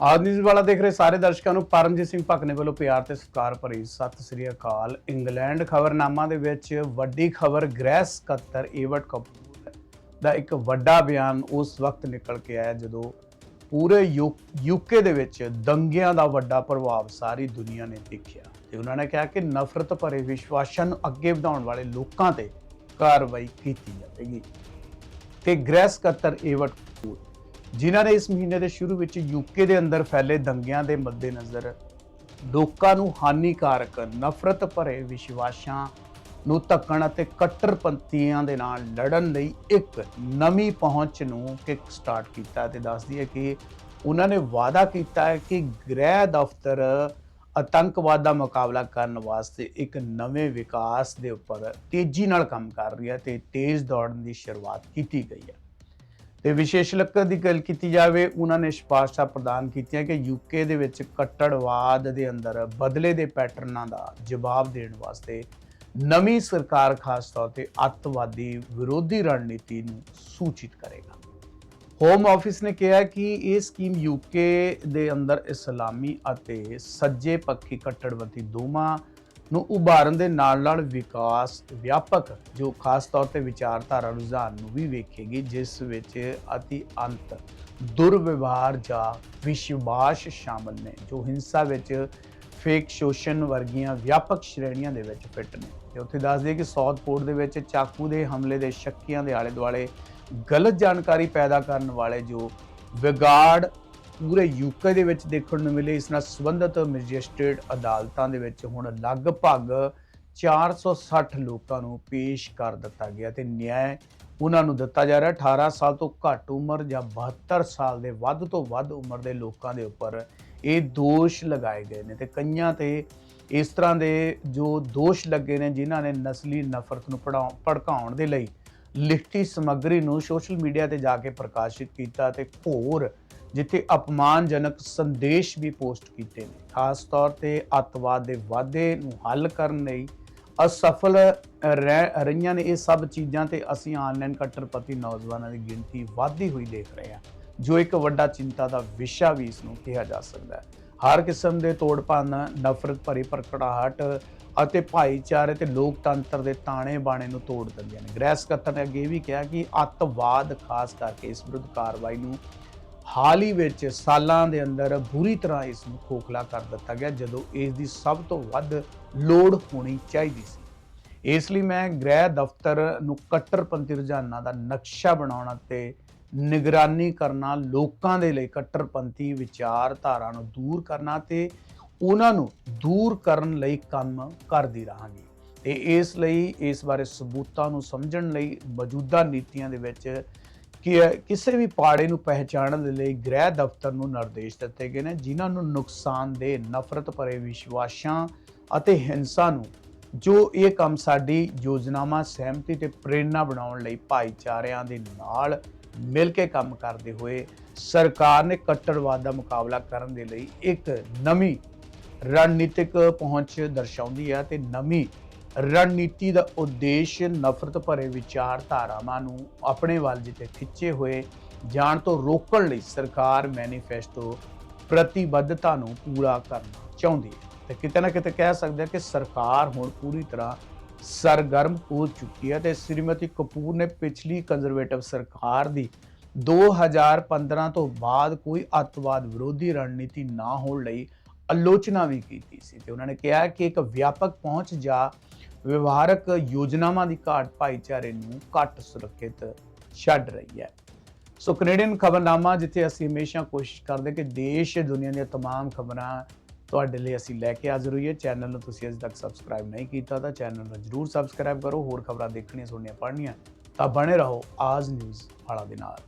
ਆਜ ਨਿਊਜ਼ ਵਾਲਾ ਦੇਖ ਰਹੇ ਸਾਰੇ ਦਰਸ਼ਕਾਂ ਨੂੰ ਪਰਮਜੀਤ ਸਿੰਘ ਭਕਨੇ ਵੱਲੋਂ ਪਿਆਰ ਤੇ ਸਤਿਕਾਰ ਭਰੀ ਸਤਿ ਸ੍ਰੀ ਅਕਾਲ। ਇੰਗਲੈਂਡ ਖਬਰਨਾਮਾ ਦੇ ਵਿੱਚ ਵੱਡੀ ਖਬਰ ਗ੍ਰਹਿ ਸਕੱਤਰ ਏਵਟ ਕਪੂਰ ਦਾ ਇੱਕ ਵੱਡਾ ਬਿਆਨ ਉਸ ਵਕਤ ਨਿਕਲ ਕੇ ਆਇਆ ਜਦੋਂ ਪੂਰੇ ਯੂਕੇ ਦੇ ਵਿੱਚ ਦੰਗਿਆਂ ਦਾ ਵੱਡਾ ਪ੍ਰਭਾਵ ਸਾਰੀ ਦੁਨੀਆ ਨੇ ਦੇਖਿਆ। ਤੇ ਉਹਨਾਂ ਨੇ ਕਿਹਾ ਕਿ ਨਫ਼ਰਤ ਭਰੇ ਵਿਸ਼ਵਾਸਾਂ ਨੂੰ ਅੱਗੇ ਵਧਾਉਣ ਵਾਲੇ ਲੋਕਾਂ ਤੇ ਕਾਰਵਾਈ ਕੀਤੀ ਜਾਵੇਗੀ। ਤੇ ਗ੍ਰਹਿ ਸਕੱਤਰ ਏਵਟ ਕਪੂਰ ਜਿਨ੍ਹਾਂ ਨੇ ਇਸ ਮਹੀਨੇ ਦੇ ਸ਼ੁਰੂ ਵਿੱਚ ਯੂਕੇ ਦੇ ਅੰਦਰ ਫੈਲੇ ਦੰਗਿਆਂ ਦੇ ਮੱਦੇਨਜ਼ਰ ਲੋਕਾਂ ਨੂੰ ਹਾਨੀਕਾਰਕ, ਨਫ਼ਰਤ ਭਰੇ ਵਿਸ਼ਵਾਸਾਂ ਨੂੰ ਧੱਕਣ ਅਤੇ ਕੱਟੜਪੰਥੀਆਂ ਦੇ ਨਾਲ ਲੜਨ ਲਈ ਇੱਕ ਨਵੀਂ ਪਹੁੰਚ ਨੂੰ ਕਿਕ ਸਟਾਰਟ ਕੀਤਾ ਤੇ ਦੱਸਦੀ ਹੈ ਕਿ ਉਹਨਾਂ ਨੇ ਵਾਅਦਾ ਕੀਤਾ ਹੈ ਕਿ ਗ੍ਰਹਿ ਦਫ਼ਤਰ ਆਤੰਕਵਾਦ ਦਾ ਮੁਕਾਬਲਾ ਕਰਨ ਵਾਸਤੇ ਇੱਕ ਨਵੇਂ ਵਿਕਾਸ ਦੇ ਉੱਪਰ ਤੇਜ਼ੀ ਨਾਲ ਕੰਮ ਕਰ ਰਹੀ ਹੈ ਤੇ ਤੇਜ਼ ਦੌੜਨ ਦੀ ਸ਼ੁਰੂਆਤ ਕੀਤੀ ਗਈ ਹੈ। ਤੇ ਲੱਕੜ ਦੀ ਗੱਲ ਕੀਤੀ ਜਾਵੇ, ਉਹਨਾਂ ਨੇ ਸਿਫਾਰਸ਼ਾਂ ਪ੍ਰਦਾਨ ਕੀਤੀਆਂ ਕਿ ਯੂਕੇ ਦੇ ਵਿੱਚ ਕੱਟੜਵਾਦ ਦੇ ਅੰਦਰ ਬਦਲੇ ਦੇ ਪੈਟਰਨਾਂ ਦਾ ਜਵਾਬ ਦੇਣ ਵਾਸਤੇ ਨਵੀਂ ਸਰਕਾਰ ਖਾਸ ਤੌਰ ਤੇ ਅੱਤਵਾਦੀ ਵਿਰੋਧੀ ਰਣਨੀਤੀ ਨੂੰ ਸੂਚਿਤ ਕਰੇਗਾ। ਹੋਮ ਆਫਿਸ ਨੇ ਕਿਹਾ ਕਿ ਇਹ ਸਕੀਮ ਯੂਕੇ ਦੇ ਅੰਦਰ ਇਸਲਾਮੀ ਅਤੇ ਸੱਜੇ ਪੱਖੀ ਕੱਟੜਵਾਦੀ ਦੋਵਾਂ ਨੂੰ ਉਭਾਰਨ ਦੇ ਨਾਲ ਨਾਲ ਵਿਕਾਸ ਵਿਆਪਕ, ਜੋ ਖਾਸ ਤੌਰ ਤੇ ਵਿਚਾਰਧਾਰਾ ਰੁਝਾਨ ਨੂੰ ਵੀ ਵੇਖੇਗੀ, ਜਿਸ ਵਿੱਚ ਅਤੀ ਅੰਤ ਦੁਰਵਿਵਹਾਰ ਜਾਂ ਵਿਸ਼ਵਾਸ ਸ਼ਾਮਲ ਨੇ, ਜੋ ਹਿੰਸਾ ਵਿੱਚ ਫੇਕ ਸ਼ੋਸ਼ਣ ਵਰਗੀਆਂ ਵਿਆਪਕ ਸ਼੍ਰੇਣੀਆਂ ਦੇ ਵਿੱਚ ਫਿੱਟ ਨੇ। ਤੇ ਉੱਥੇ ਦੱਸ ਦਈਏ ਕਿ ਸੌਦਪੋਰਟ ਦੇ ਵਿੱਚ ਚਾਕੂ ਦੇ ਹਮਲੇ ਦੇ ਸ਼ੱਕੀਆਂ ਦੇ ਆਲੇ ਦੁਆਲੇ ਗਲਤ ਜਾਣਕਾਰੀ ਪੈਦਾ ਕਰਨ ਵਾਲੇ ਜੋ ਵਿਗਾੜ ਪੂਰੇ ਯੂਕੇ ਦੇ ਵਿੱਚ ਦੇਖਣ ਨੂੰ ਮਿਲੇ। ਇਸ ਨਾਲ ਸੰਬੰਧਿਤ ਮੈਜਿਸਟ੍ਰੇਟ ਅਦਾਲਤਾਂ ਦੇ ਵਿੱਚ ਹੁਣ ਲਗਭਗ 460 ਲੋਕਾਂ ਨੂੰ ਪੇਸ਼ ਕਰ ਦਿੱਤਾ ਗਿਆ ਤੇ ਨਿਆਂ ਉਹਨਾਂ ਨੂੰ ਦਿੱਤਾ ਜਾ ਰਿਹਾ। 18 ਸਾਲ ਤੋਂ ਘੱਟ ਉਮਰ ਜਾਂ 72 ਸਾਲ ਦੇ ਵੱਧ ਤੋਂ ਵੱਧ ਉਮਰ ਦੇ ਲੋਕਾਂ ਦੇ ਉੱਪਰ ਇਹ ਦੋਸ਼ ਲਗਾਏ ਗਏ ਨੇ ਤੇ ਕਈਆਂ ਤੇ ਇਸ ਤਰ੍ਹਾਂ ਦੇ ਜੋ ਦੋਸ਼ ਲੱਗੇ ਨੇ, ਜਿਨ੍ਹਾਂ ਨੇ ਨਸਲੀ ਨਫ਼ਰਤ ਨੂੰ ਪੜਾਉ- ਭੜਕਾਉਣ ਦੇ ਲਈ ਲਿਖਤੀ ਸਮੱਗਰੀ ਨੂੰ ਸੋਸ਼ਲ ਮੀਡੀਆ ਤੇ ਜਾ ਕੇ ਪ੍ਰਕਾਸ਼ਿਤ ਕੀਤਾ ਤੇ ਹੋਰ ਜਿੱਥੇ ਅਪਮਾਨਜਨਕ ਸੰਦੇਸ਼ ਵੀ ਪੋਸਟ ਕੀਤੇ ਨੇ। ਖਾਸ ਤੌਰ ਤੇ ਅੱਤਵਾਦ ਦੇ ਵਾਧੇ ਨੂੰ ਹੱਲ ਕਰਨ ਲਈ ਅਸਫਲ ਰਹਿ- ਰਹੀਆਂ ਨੇ। ਇਹ ਸਭ ਚੀਜ਼ਾਂ ਤੇ ਅਸੀਂ ਆਨਲਾਈਨ ਕੱਟੜਪਤੀ ਨੌਜਵਾਨਾਂ ਦੀ ਗਿਣਤੀ ਵਧਦੀ ਹੋਈ ਦੇਖ ਰਹੇ ਹਾਂ, ਜੋ ਇੱਕ ਵੱਡਾ ਚਿੰਤਾ ਦਾ ਵਿਸ਼ਾ ਵੀ ਇਸ ਨੂੰ ਕਿਹਾ ਜਾ ਸਕਦਾ ਹੈ। ਹਰ ਕਿਸਮ ਦੇ ਤੋੜਪੰਨ ਨਫ਼ਰਤ ਭਰੀ ਪ੍ਰਕਟਾਹਟ ਅਤੇ ਭਾਈਚਾਰੇ ਤੇ ਲੋਕਤੰਤਰ ਦੇ ਤਾਣੇ ਬਾਣੇ ਨੂੰ ਤੋੜ ਦਿੰਦੀਆਂ ਨੇ। ਗ੍ਰਹਿ ਸਕੱਤਰ ਨੇ ਅੱਗੇ ਇਹ ਵੀ ਕਿਹਾ ਕਿ ਅੱਤਵਾਦ ਖਾਸ ਕਰਕੇ ਇਸ ਵਿਰੁੱਧ ਕਾਰਵਾਈ ਨੂੰ ਹਾਲ ਹੀ ਵਿੱਚ ਸਾਲਾਂ ਦੇ ਅੰਦਰ ਬੁਰੀ ਤਰ੍ਹਾਂ ਇਸ ਨੂੰ ਖੋਖਲਾ ਕਰ ਦਿੱਤਾ ਗਿਆ, ਜਦੋਂ ਇਸ ਦੀ ਸਭ ਤੋਂ ਵੱਧ ਲੋੜ ਹੋਣੀ ਚਾਹੀਦੀ ਸੀ। ਇਸ ਲਈ ਮੈਂ ਗ੍ਰਹਿ ਦਫ਼ਤਰ ਨੂੰ ਕੱਟੜਪੰਥੀ ਰੁਝਾਨਾਂ ਦਾ ਨਕਸ਼ਾ ਬਣਾਉਣਾ ਤੇ ਨਿਗਰਾਨੀ ਕਰਨਾ, ਲੋਕਾਂ ਦੇ ਲਈ ਕੱਟੜਪੰਥੀ ਵਿਚਾਰਧਾਰਾ ਨੂੰ ਦੂਰ ਕਰਨਾ ਤੇ ਉਹਨਾਂ ਨੂੰ ਦੂਰ ਕਰਨ ਲਈ ਕੰਮ ਕਰਦੀ ਰਹਾਂਗੀ। ਤੇ ਇਸ ਲਈ ਇਸ ਬਾਰੇ ਸਬੂਤਾਂ ਨੂੰ ਸਮਝਣ ਲਈ ਮੌਜੂਦਾ ਨੀਤੀਆਂ ਦੇ ਵਿੱਚ ਕਿ ਕਿਸੇ ਵੀ ਪਾੜੇ ਨੂੰ ਪਹਿਚਾਣਨ ਦੇ ਲਈ ਗ੍ਰਹਿ ਦਫ਼ਤਰ ਨੂੰ ਨਿਰਦੇਸ਼ ਦਿੱਤੇ ਗਏ ਨੇ, ਜਿਨ੍ਹਾਂ ਨੂੰ ਨੁਕਸਾਨ ਦੇ, ਨਫ਼ਰਤ ਭਰੇ ਵਿਸ਼ਵਾਸਾਂ ਅਤੇ ਹਿੰਸਾ ਨੂੰ, ਜੋ ਇਹ ਕੰਮ ਸਾਡੀ ਯੋਜਨਾਵਾਂ, ਸਹਿਮਤੀ ਤੇ ਪ੍ਰੇਰਣਾ ਬਣਾਉਣ ਲਈ ਭਾਈਚਾਰਿਆਂ ਦੇ ਨਾਲ ਮਿਲ ਕੇ ਕੰਮ ਕਰਦੇ ਹੋਏ ਸਰਕਾਰ ਨੇ ਕੱਟੜਵਾਦ ਦਾ ਮੁਕਾਬਲਾ ਕਰਨ ਦੇ ਲਈ ਇੱਕ ਨਵੀਂ ਰਣਨੀਤਿਕ ਪਹੁੰਚ ਦਰਸਾਉਂਦੀ ਹੈ ਤੇ ਨਵੀਂ ਰਣਨੀਤੀ ਦਾ ਉਦੇਸ਼ ਨਫ਼ਰਤ ਭਰੇ ਵਿਚਾਰਧਾਰਾਵਾਂ ਨੂੰ ਆਪਣੇ ਵੱਲ ਜਿੱਤੇ ਖਿੱਚੇ ਹੋਏ ਜਾਣ ਤੋਂ ਰੋਕਣ ਲਈ ਸਰਕਾਰ ਮੈਨੀਫੈਸਟੋ ਪ੍ਰਤੀਬੱਧਤਾ ਨੂੰ ਪੂਰਾ ਕਰਨਾ ਚਾਹੁੰਦੀ ਹੈ। ਤੇ ਕਿਤੇ ਨਾ ਕਿਤੇ ਕਹਿ ਸਕਦੇ ਕਿ ਸਰਕਾਰ ਹੁਣ ਪੂਰੀ ਤਰ੍ਹਾਂ ਸਰਗਰਮ ਹੋ ਚੁੱਕੀ ਹੈ ਤੇ ਸ਼੍ਰੀਮਤੀ ਕਪੂਰ ਨੇ ਪਿਛਲੀ ਕੰਜ਼ਰਵੇਟਿਵ ਸਰਕਾਰ ਦੀ 2015 ਤੋਂ ਬਾਅਦ ਕੋਈ ਅੱਤਵਾਦ ਵਿਰੋਧੀ ਰਣਨੀਤੀ ਨਾ ਹੋਣ ਲਈ ਆਲੋਚਨਾ ਵੀ ਕੀਤੀ ਸੀ। ਤੇ ਉਹਨਾਂ ਨੇ ਕਿਹਾ ਕਿ ਇੱਕ ਵਿਆਪਕ ਪਹੁੰਚ ਜਾਂ ਵਿਵਹਾਰਕ ਯੋਜਨਾਵਾਂ ਦੀ ਘਾਟ ਭਾਈਚਾਰੇ ਨੂੰ ਘੱਟ ਸੁਰੱਖਿਅਤ ਛੱਡ ਰਹੀ ਹੈ ਸੋ ਕੈਨੇਡੀਅਨ ਖਬਰਨਾਮਾ ਜਿੱਥੇ ਅਸੀਂ ਹਮੇਸ਼ਾ ਕੋਸ਼ਿਸ਼ ਕਰਦੇ ਕਿ ਦੇਸ਼ ਦੁਨੀਆ ਦੀਆਂ तमाम ਖਬਰਾਂ ਤੁਹਾਡੇ ਲਈ ਅਸੀਂ ਲੈ ਕੇ ਹਾਜ਼ਰ ਹੋਈਏ ਚੈਨਲ ਨੂੰ ਤੁਸੀਂ ਅਜੇ ਤੱਕ ਸਬਸਕ੍ਰਾਈਬ ਨਹੀਂ ਕੀਤਾ ਤਾਂ ਚੈਨਲ ਨੂੰ ਜਰੂਰ ਸਬਸਕ੍ਰਾਈਬ ਕਰੋ ਹੋਰ ਖਬਰਾਂ ਦੇਖਣੀਆਂ ਸੁਣਨੀਆਂ ਪੜ੍ਹਨੀਆਂ ਤਾਂ ਬਣੇ ਰਹੋ ਆਜ ਨਿਊਜ਼ ਵਾਲਾ ਦੇ ਨਾਲ